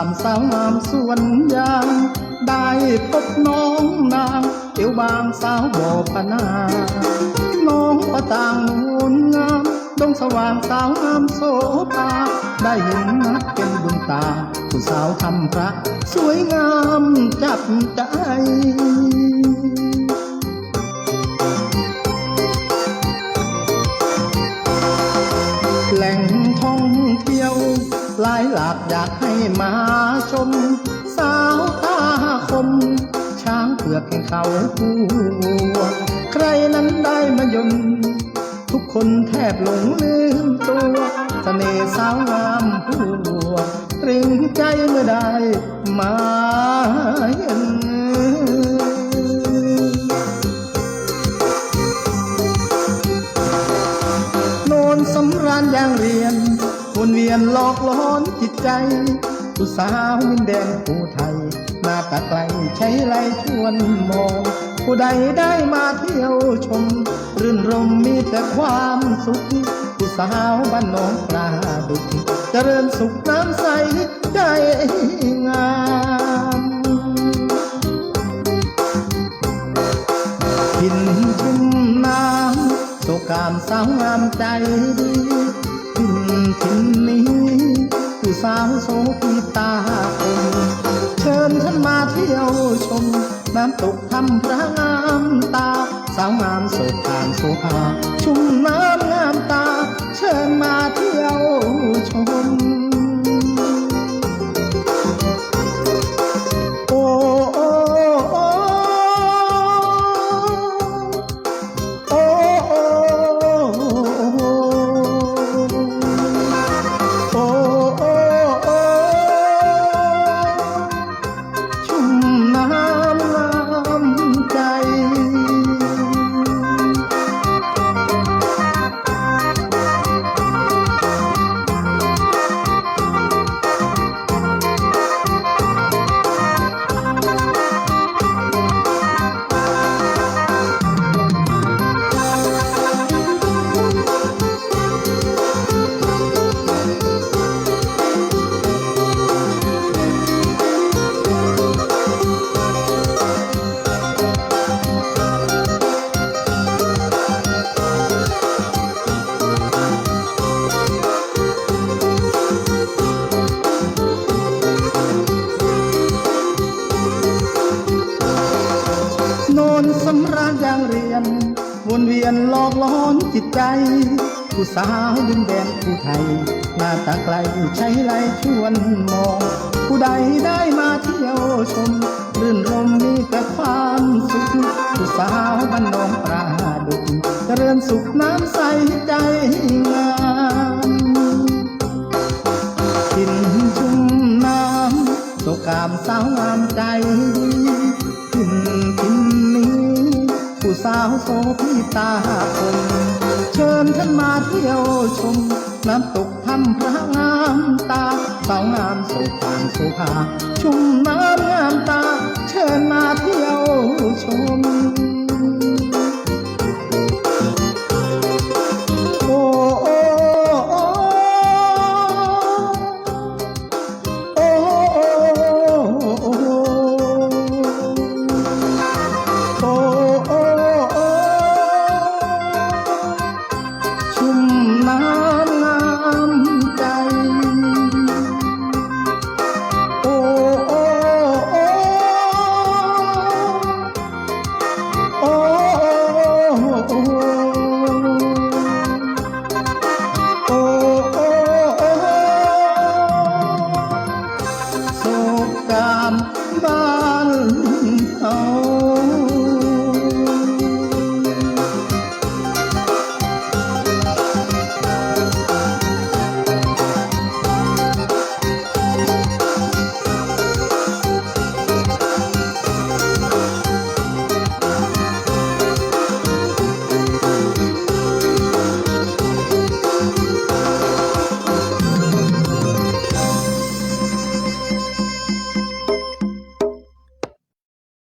ามสาวงามสวนยาง ได้พบน้องนางเอวบางสาวบ่อพนาน้องก็ต่างนูนงามดงสว่างสาวงามโสภาได้เห็นนักเป็นดวงตา ผู้สาวทำพระ สวยงามจับใจแหล่งท่องเที่ยว หลายหลากอยากให้มาชม สาวตาคม ช้างเผือกแห่งเขาหัวใครนั้นได้มายนทุกคนแทบหลงลืมตัวเสน่ห์สาวงามหัวตรึงใจเมื่อได้มาเห็น ยนหลอกหลอนจิตใจผู้สาววินแดนผู้ไทยหน้าตาไกลใช้ไรชวนมอง ผู้ใดได้มาเที่ยวชม รื่นรมมีแต่ความสุข ผู้สาวบ้านหนองปลาดุกเจริญสุขน้ำใสใจงามหินชุ่มน้ำโศกามสาวงามใจดี ทินทินนี้ผู้สาวโสพีตาคมเชิญท่านมาเที่ยวชม น้ำตกทำพระงามตา สาวงามสดทางโสภาชุ่มน้ำ ใจ ผู้สาวดินแดนผู้ไทย หน้าตาไกลใช้ไรชวนมอง ผู้ใดได้มาเที่ยวชมรื่นรมมีแต่ความสุข ผู้สาวบ้านหนองปลาดุกเจริญสุขน้ำใสใจงามกินชุ่มน้ำโศกามสาวงามใจกินกินนี้ ผู้สาวโสพีตาคม เชิญท่านมาเที่ยวชม น้ำตกทำพระงามตาสาวงามสุภานโสภาชุ่มน้ำงามตา เชิญมาเที่ยวชม